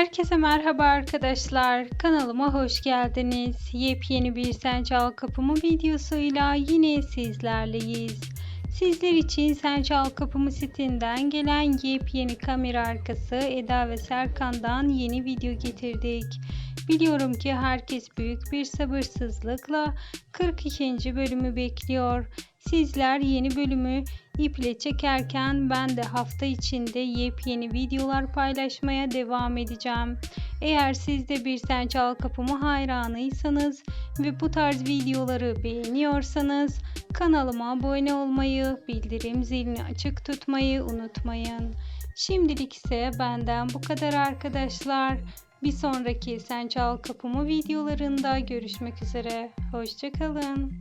Herkese merhaba arkadaşlar. Kanalıma hoş geldiniz. Yepyeni bir Sen Çal Kapımı videosuyla yine sizlerleyiz. Sizler için Sen Çal Kapımı sitinden gelen yepyeni kamera arkası Eda ve Serkan'dan yeni video getirdik. Biliyorum ki herkes büyük bir sabırsızlıkla 42. bölümü bekliyor. Sizler yeni bölümü iple çekerken ben de hafta içinde yepyeni videolar paylaşmaya devam edeceğim. Eğer siz de bir Sen Çal Kapımı hayranıysanız ve bu tarz videoları beğeniyorsanız kanalıma abone olmayı, bildirim zilini açık tutmayı unutmayın. Şimdilik ise benden bu kadar arkadaşlar. Bir sonraki Sen Çal Kapımı videolarında görüşmek üzere. Hoşçakalın.